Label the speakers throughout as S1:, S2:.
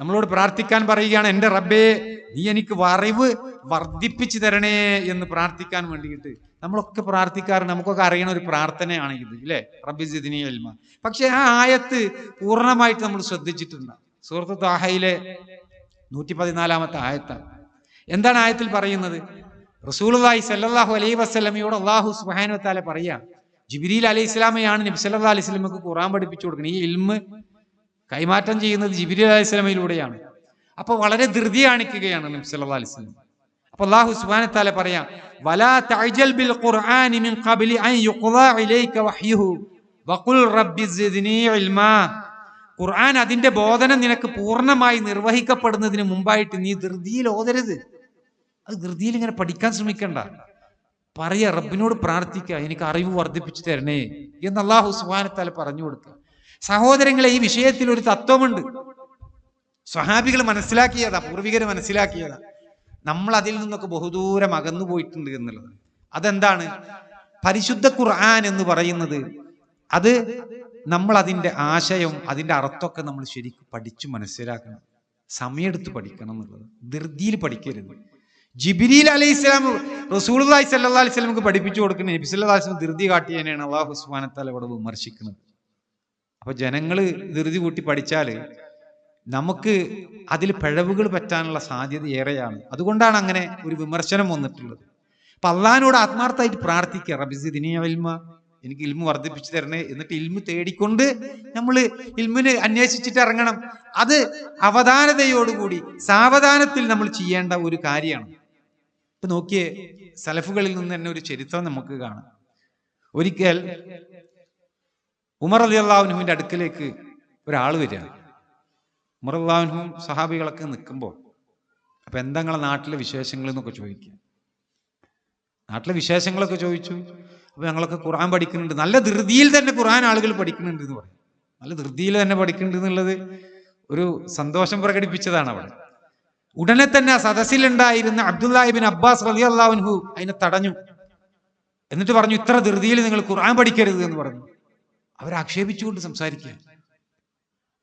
S1: നമ്മളോട് പ്രാർത്ഥിക്കാൻ പറയുകയാണ് എന്റെ റബ്ബേ നീ എനിക്ക് വറിവ് വർദ്ധിപ്പിച്ചു തരണേ എന്ന് പ്രാർത്ഥിക്കാൻ വേണ്ടിയിട്ട് നമ്മളൊക്കെ പ്രാർത്ഥിക്കാറുണ്ട് നമുക്കൊക്കെ അറിയണ ഒരു പ്രാർത്ഥനയാണ് ഇത് ഇല്ലേ? റബ്ബി അൽമ. പക്ഷെ ആ ആയത്ത് പൂർണമായിട്ട് നമ്മൾ ശ്രദ്ധിച്ചിട്ടുണ്ട്. സുഹൃത്തു താഹയിലെ നൂറ്റി പതിനാലാമത്തെ ആയത്താണ്. എന്താണ് ആയത്തിൽ പറയുന്നത്? റസൂലുള്ളാഹി സല്ലല്ലാഹു അലൈഹി വസല്ലമയോട് അള്ളാഹു സുബ്ഹാനഹു വതആല പറയാ ജിബ്രീൽ അലൈഹി ഇസ്ലാമയാണ് നബി സല്ലല്ലാഹു അലൈഹി വസല്ലമക്ക് ഖുർആൻ പഠിപ്പിച്ചു കൊടുക്കുന്നത് ഈ ഇൽമ് കൈമാറ്റം ചെയ്യുന്നത് ജിബിരി അലൈഹി സ്വലമയിലൂടെയാണ്. അപ്പൊ വളരെ ധൃതി കാണിക്കുകയാണ് നബി സല്ലല്ലാഹു അലൈഹി വസല്ലം. അപ്പൊ അള്ളാഹു സുബ്ഹാനഹു പറയാം വലാ തഅജൽ ബിൽ ഖുർആനി മിൻ അൻ ഇലൈക വഹ്യുഹു റബ്ബി ഇൽമാ. ഖുർആൻ അതിന്റെ ബോധനം നിനക്ക് പൂർണമായി നിർവഹിക്കപ്പെടുന്നതിന് മുമ്പായിട്ട് നീ ധൃതിയിൽ ഓതരുത്. അത് ധൃതിയിൽ ഇങ്ങനെ പഠിക്കാൻ ശ്രമിക്കണ്ട. പറയ റബ്ബിനോട് പ്രാർത്ഥിക്കുക എനിക്ക് അറിവ് വർദ്ധിപ്പിച്ചു തരണേ എന്ന് അള്ളാഹു സുബാനത്താലെ പറഞ്ഞു കൊടുക്കുക സഹോദരങ്ങളെ ഈ വിഷയത്തിൽ ഒരു തത്വമുണ്ട്. സ്വഹാബികൾ മനസ്സിലാക്കിയതാ പൂർവികർ മനസ്സിലാക്കിയതാ. നമ്മൾ അതിൽ നിന്നൊക്കെ ബഹുദൂരം അകന്നു പോയിട്ടുണ്ട് എന്നുള്ളത്. അതെന്താണ്? പരിശുദ്ധ ഖുർആൻ എന്ന് പറയുന്നത് അത് നമ്മൾ അതിന്റെ ആശയം അതിന്റെ അർത്ഥമൊക്കെ നമ്മൾ ശരിക്കും പഠിച്ചു മനസ്സിലാക്കണം. സമയമെടുത്ത് പഠിക്കണം എന്നുള്ളത്. ധൃതിയിൽ പഠിക്കരുത്. ജിബിരിൽ അലൈഹി ഇസ്ലാം റസൂൽ സല്ലാ അലൈഹി സ്വലമുക്ക് പഠിപ്പിച്ചു കൊടുക്കുന്ന നബിസ് സല്ലാ വസ്ലം ധൃതി കാട്ടിയതിനെയാണ് അള്ളാഹു ഹുസ്മാനത്താൽ ഇവിടെ വിമർശിക്കുന്നത്. അപ്പൊ ജനങ്ങൾ ധൃതി കൂട്ടി പഠിച്ചാൽ നമുക്ക് അതിൽ പിഴവുകൾ പറ്റാനുള്ള സാധ്യത ഏറെയാണ്. അതുകൊണ്ടാണ് അങ്ങനെ ഒരു വിമർശനം വന്നിട്ടുള്ളത്. അപ്പൊ അള്ളഹാനോട് ആത്മാർത്ഥമായിട്ട് പ്രാർത്ഥിക്കുക റബിസ് ഇൽമ എനിക്ക് ഇൽമു വർദ്ധിപ്പിച്ചു തരണേ എന്നിട്ട് ഇൽമു തേടിക്കൊണ്ട് നമ്മൾ ഇൽമിന് അന്വേഷിച്ചിട്ട് ഇറങ്ങണം. അത് അവധാനതയോടുകൂടി സാവധാനത്തിൽ നമ്മൾ ചെയ്യേണ്ട ഒരു കാര്യമാണ്. ഇപ്പൊ നോക്കിയേ സലഫുകളിൽ നിന്ന് തന്നെ ഒരു ചരിത്രം നമുക്ക് കാണാം. ഒരിക്കൽ ഉമർ അലി അള്ളാഹുനുവിന്റെ അടുക്കലേക്ക് ഒരാൾ വരിക. ഉമർ അള്ളാഹുനും സഹാബികളൊക്കെ നിൽക്കുമ്പോൾ അപ്പൊ എന്താ നാട്ടിലെ വിശേഷങ്ങൾ എന്നൊക്കെ ചോദിക്കുക. നാട്ടിലെ വിശേഷങ്ങളൊക്കെ ചോദിച്ചു. അപ്പൊ ഞങ്ങളൊക്കെ ഖുറാൻ പഠിക്കുന്നുണ്ട്. നല്ല ധൃതിയിൽ തന്നെ ഖുറാൻ ആളുകൾ പഠിക്കുന്നുണ്ട് എന്ന് പറയും. നല്ല ധൃതിയിൽ തന്നെ പഠിക്കുന്നുണ്ട് എന്നുള്ളത് ഒരു സന്തോഷം പ്രകടിപ്പിച്ചതാണ് അവിടെ. ഉടനെ തന്നെ ആ സദസ്സിലുണ്ടായിരുന്ന അബ്ദുല്ലാഹിബിൻ അബ്ബാസ് റലി അള്ളാഹുൻഹു അതിനെ തടഞ്ഞു. എന്നിട്ട് പറഞ്ഞു ഇത്ര ധൃതിയിൽ നിങ്ങൾ ഖുർആൻ പഠിക്കരുത് എന്ന് പറഞ്ഞു. അവരെ ആക്ഷേപിച്ചുകൊണ്ട് സംസാരിക്കുക.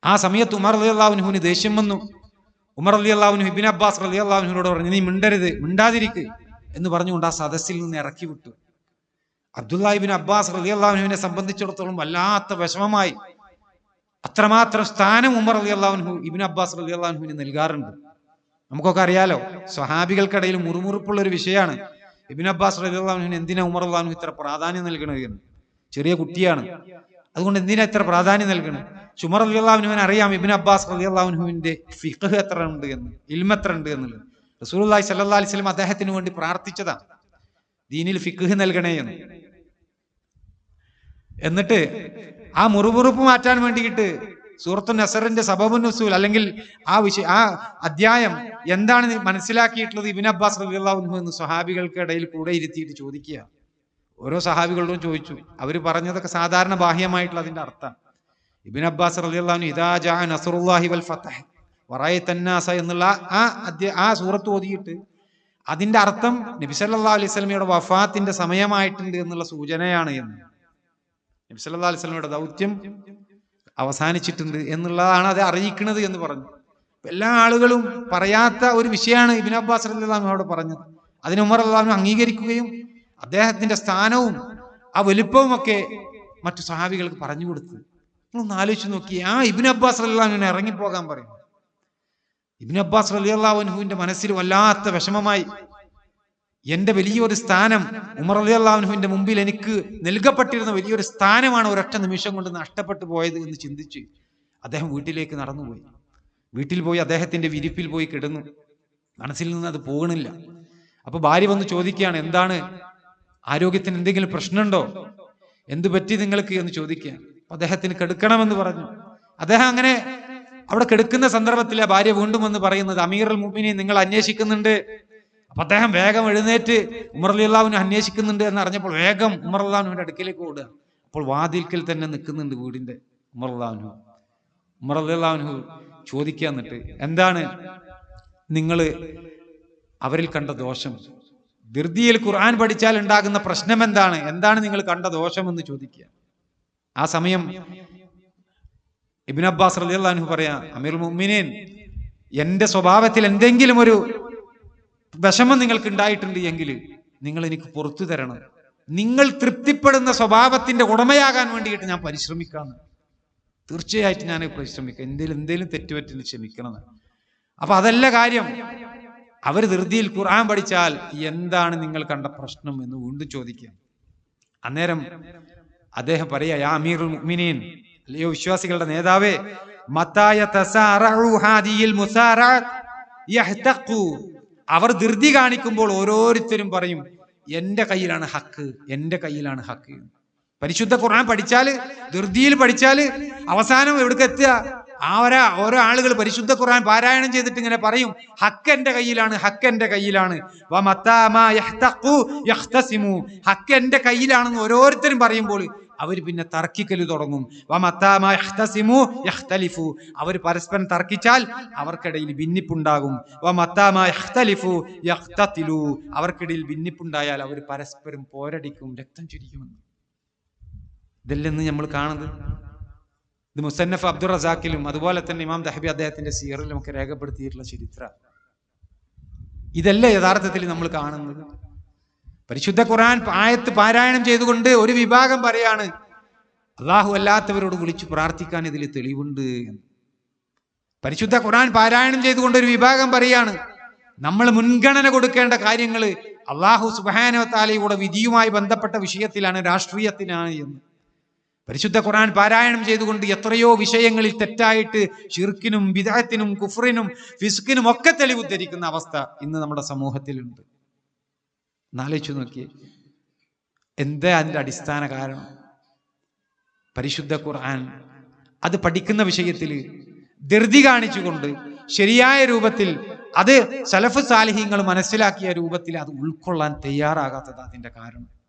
S1: ആ സമയത്ത് ഉമർ അലി അള്ളാഹുനുഹുവിന് ദേഷ്യം വന്നു. ഉമർ അലി അള്ളാഹുനു ഇബിൻ അബ്ബാസ് അലി അള്ളാഹുനോട് പറഞ്ഞു നീ മിണ്ടരുത് മിണ്ടാതിരിക്ക് എന്ന് പറഞ്ഞുകൊണ്ട് ആ സദസ്സിൽ നിന്ന് ഇറക്കി വിട്ടു. അബ്ദുല്ലാഹിബിൻ അബ്ബാസ് അലി അള്ളാഹുനുവിനെ സംബന്ധിച്ചിടത്തോളം വല്ലാത്ത വിഷമമായി. അത്രമാത്രം സ്ഥാനം ഉമർ അലി അള്ളാഹുനു ഇബിൻ അബ്ബാസ് അലി അള്ളാഹുനുവിന് നൽകാറുണ്ട്. നമുക്കൊക്കെ അറിയാലോ സ്വഹാബികൾക്കിടയിൽ മുറുമുറുപ്പുള്ള ഒരു വിഷയമാണ്. ഇബിൻ അബ്ബാസ് അലി അള്ളാഹുനുവിന് എന്തിനാ ഉമർ അള്ളാഹുനു ഇത്ര പ്രാധാന്യം നൽകണത് എന്ന്. ചെറിയ കുട്ടിയാണ്. അതുകൊണ്ട് എന്തിനാ ഇത്ര പ്രാധാന്യം നൽകണം? ചുമർ അലി അള്ളാഹുനുവിന് അറിയാം ഇബിൻ അബ്ബാസ് അലി അള്ളാഹുനുവിന്റെ ഫിഖ് എത്ര ഉണ്ട് എന്ന് ഇൽമ എത്ര ഉണ്ട് എന്നുള്ളത്. റസൂൽ സല്ലാ അലൈഹി സ്വലം അദ്ദേഹത്തിന് വേണ്ടി പ്രാർത്ഥിച്ചതാ. ദീനിൽ ഫിഖ് നൽകണേ എന്ന്. എന്നിട്ട് ആ മുറുമുറുപ്പ് മാറ്റാൻ വേണ്ടിയിട്ട് സൂറത്തു നസറിന്റെ സബബു നസൂൽ അല്ലെങ്കിൽ ആ വിഷയ ആ അധ്യായം എന്താണ് മനസ്സിലാക്കിയിട്ടുള്ളത് ഇബിൻ അബ്ബാസ് റബിള്ളാഹു എന്ന് സ്വഹാബികൾക്ക് ഇടയിൽ കൂടെ ഇരുത്തിയിട്ട് ചോദിക്കുക. ഓരോ സഹാബികളോടും ചോദിച്ചു. അവർ പറഞ്ഞതൊക്കെ സാധാരണ ബാഹ്യമായിട്ടുള്ള അതിന്റെ അർത്ഥം. ഇബിൻ അബ്ബാസ് റലിയല്ലാഹു ഇദാ ജാ നസറുല്ലാഹി വൽ ഫതഹ് തന്നാസ എന്നുള്ള ആ അധ്യ ആ സൂറത്ത് ഓതിയിട്ട് അതിന്റെ അർത്ഥം നബി സല്ലല്ലാഹു അലൈഹി സ്വലമിയുടെ വഫാത്തിന്റെ സമയമായിട്ടുണ്ട് എന്നുള്ള സൂചനയാണ് എന്ന്. നബി സല്ലല്ലാഹു അലൈഹി സ്വലമിയുടെ ദൗത്യം അവസാനിച്ചിട്ടുണ്ട് എന്നുള്ളതാണ് അത് അറിയിക്കുന്നത് എന്ന് പറഞ്ഞു. എല്ലാ ആളുകളും പറയാത്ത ഒരു വിഷയമാണ് ഇബിൻ അബ്ബാസ് റളിയല്ലാഹു അവിടെ പറഞ്ഞത്. അതിന് ഉമർ അള്ളാഹു അംഗീകരിക്കുകയും അദ്ദേഹത്തിന്റെ സ്ഥാനവും ആ വലിപ്പവും ഒക്കെ മറ്റു സഹാബികൾക്ക് പറഞ്ഞു കൊടുത്തു. നിങ്ങളൊന്ന് ആലോചിച്ച് നോക്കി ആ ഇബിൻ അബ്ബാസ് അല്ലാഹുവിനെ ഇറങ്ങിപ്പോകാൻ പറയും. ഇബിൻ അബ്ബാസ് അലി റളിയല്ലാഹുവിന്റെ മനസ്സിൽ വല്ലാത്ത വിഷമമായി എന്റെ വലിയൊരു സ്ഥാനം ഉമർ അലി അള്ളാഹുവിന്റെ മുമ്പിൽ എനിക്ക് നൽകപ്പെട്ടിരുന്ന വലിയൊരു സ്ഥാനമാണ് ഒരൊറ്റ നിമിഷം കൊണ്ട് നഷ്ടപ്പെട്ടു പോയത് എന്ന് ചിന്തിച്ച് അദ്ദേഹം വീട്ടിലേക്ക് നടന്നുപോയി. വീട്ടിൽ പോയി അദ്ദേഹത്തിന്റെ വിരിപ്പിൽ പോയി കിടന്നു. മനസ്സിൽ നിന്ന് അത് പോകണില്ല. അപ്പൊ ഭാര്യ വന്ന് ചോദിക്കുകയാണ് എന്താണ് ആരോഗ്യത്തിന് എന്തെങ്കിലും പ്രശ്നമുണ്ടോ? എന്ത് പറ്റി നിങ്ങൾക്ക് എന്ന് ചോദിക്കുക. അദ്ദേഹത്തിന് കെടുക്കണമെന്ന് പറഞ്ഞു. അദ്ദേഹം അങ്ങനെ അവിടെ കെടുക്കുന്ന സന്ദർഭത്തിലെ ഭാര്യ വീണ്ടും വന്ന് പറയുന്നത് അമീർ അൽ മുമിനെ നിങ്ങൾ അന്വേഷിക്കുന്നുണ്ട്? അപ്പൊ അദ്ദേഹം വേഗം എഴുന്നേറ്റ് ഉമർ അലി അള്ളാഹുവിനെ അന്വേഷിക്കുന്നുണ്ട് എന്ന് അറിഞ്ഞപ്പോൾ വേഗം ഉമർ അള്ളാഹുവിന്റെ അടുക്കിലേക്ക് ഓടുക. അപ്പോൾ വാതിൽക്കൽ തന്നെ നിൽക്കുന്നുണ്ട് വീടിന്റെ ഉമർ അള്ളാഹുനു ഉമർ അലി അള്ളാഹുനു ചോദിക്കുകന്ന്ട്ട് എന്താണ്? നിങ്ങൾ അവരിൽ കണ്ട ദോഷം? ധൃതിയിൽ ഖുർആൻ പഠിച്ചാൽ ഉണ്ടാകുന്ന പ്രശ്നം എന്താണ്? എന്താണ് നിങ്ങൾ കണ്ട ദോഷമെന്ന് ചോദിക്കുക. ആ സമയം ഇബിൻ അബ്ബാസ് റളിയല്ലാഹു പറയാ അമീർ മുഅ്മിനീൻ എന്റെ സ്വഭാവത്തിൽ എന്തെങ്കിലും ഒരു വിഷമം നിങ്ങൾക്ക് ഉണ്ടായിട്ടുണ്ട് എങ്കിൽ നിങ്ങൾ എനിക്ക് പുറത്തു തരണം. നിങ്ങൾ തൃപ്തിപ്പെടുന്ന സ്വഭാവത്തിന്റെ ഉടമയാകാൻ വേണ്ടിയിട്ട് ഞാൻ പരിശ്രമിക്കാന്ന്. തീർച്ചയായിട്ടും ഞാൻ പരിശ്രമിക്കാം. എന്തെങ്കിലും എന്തെങ്കിലും തെറ്റുപറ്റിന് ക്ഷമിക്കണം അപ്പൊ അതല്ല കാര്യം. അവർ ധൃതിയിൽ ഖുർആൻ പഠിച്ചാൽ എന്താണ് നിങ്ങൾ കണ്ട പ്രശ്നം എന്ന് വീണ്ടും ചോദിക്കുക. അന്നേരം അദ്ദേഹം പറയാ യാ അമീറുൽ മുഅ്മിനീൻ അല്ലയോ വിശ്വാസികളുടെ നേതാവേ മത്തായ അവർ ധൃതി കാണിക്കുമ്പോൾ ഓരോരുത്തരും പറയും എന്റെ കയ്യിലാണ് ഹക്ക് എന്റെ കയ്യിലാണ് ഹക്ക്. പരിശുദ്ധ ഖുർആൻ പഠിച്ചാൽ ധൃതിയിൽ പഠിച്ചാൽ അവസാനം എവിടേക്ക് എത്തുക? ആവരാ ഓരോ ആളുകൾ പരിശുദ്ധ ഖുർആൻ പാരായണം ചെയ്തിട്ട് ഇങ്ങനെ പറയും ഹക്ക് എന്റെ കയ്യിലാണ് ഹക്ക് എന്റെ കയ്യിലാണ്. വ മത്താ മാ യഹ്തഖു യഖ്തസിമു ഹക്ക് എന്റെ കയ്യിലാണെന്ന് ഓരോരുത്തരും പറയുമ്പോൾ അവർ പിന്നെ തർക്കിക്കൽ തുടങ്ങും. അവർ പരസ്പരം തർക്കിച്ചാൽ അവർക്കിടയിൽ ഭിന്നിപ്പുണ്ടാകും. അവർക്കിടയിൽ ഭിന്നിപ്പുണ്ടായാൽ അവർ പരസ്പരം പോരടിക്കും രക്തം ചുരിക്കുമെന്ന് ഇതല്ലെന്ന് നമ്മൾ കാണുന്നത് ഇത് മുസന്നഫ് അബ്ദുൾ റസാക്കിലും അതുപോലെ തന്നെ ഇമാം ദഹബി അദ്ദേഹത്തിന്റെ സീറിലും ഒക്കെ രേഖപ്പെടുത്തിയിട്ടുള്ള ചരിത്ര. ഇതല്ല യഥാർത്ഥത്തിൽ നമ്മൾ കാണുന്നത്? പരിശുദ്ധ ഖുർആൻ ആയത്ത് പാരായണം ചെയ്തുകൊണ്ട് ഒരു വിഭാഗം പറയാണ് അള്ളാഹു അല്ലാത്തവരോട് വിളിച്ചു പ്രാർത്ഥിക്കാൻ ഇതിൽ തെളിവുണ്ട് എന്ന്. പരിശുദ്ധ ഖുർആൻ പാരായണം ചെയ്തുകൊണ്ട് ഒരു വിഭാഗം പറയാണ് നമ്മൾ മുൻഗണന കൊടുക്കേണ്ട കാര്യങ്ങൾ അള്ളാഹു സുബാനവത്താലയുടെ വിധിയുമായി ബന്ധപ്പെട്ട വിഷയത്തിലാണ് രാഷ്ട്രീയത്തിനാണ് എന്ന്. പരിശുദ്ധ ഖുർആൻ പാരായണം ചെയ്തുകൊണ്ട് എത്രയോ വിഷയങ്ങളിൽ തെറ്റായിട്ട് ഷിർക്കിനും വിദഹത്തിനും കുഫറിനും ഫിസ്കിനും ഒക്കെ തെളിവുദ്ധരിക്കുന്ന അവസ്ഥ ഇന്ന് നമ്മുടെ സമൂഹത്തിലുണ്ട്. എന്നാലോചിച്ചു നോക്കിയേ. എന്താ അതിന്റെ അടിസ്ഥാന കാരണം? പരിശുദ്ധ ഖുർആൻ. അത് പഠിക്കുന്ന വിഷയത്തിൽ ധൃതി കാണിച്ചുകൊണ്ട് ശരിയായ രൂപത്തിൽ അത് സലഫ് സാലിഹ്യങ്ങൾ മനസ്സിലാക്കിയ രൂപത്തിൽ അത് ഉൾക്കൊള്ളാൻ തയ്യാറാകാത്തത് അതിന്റെ കാരണം.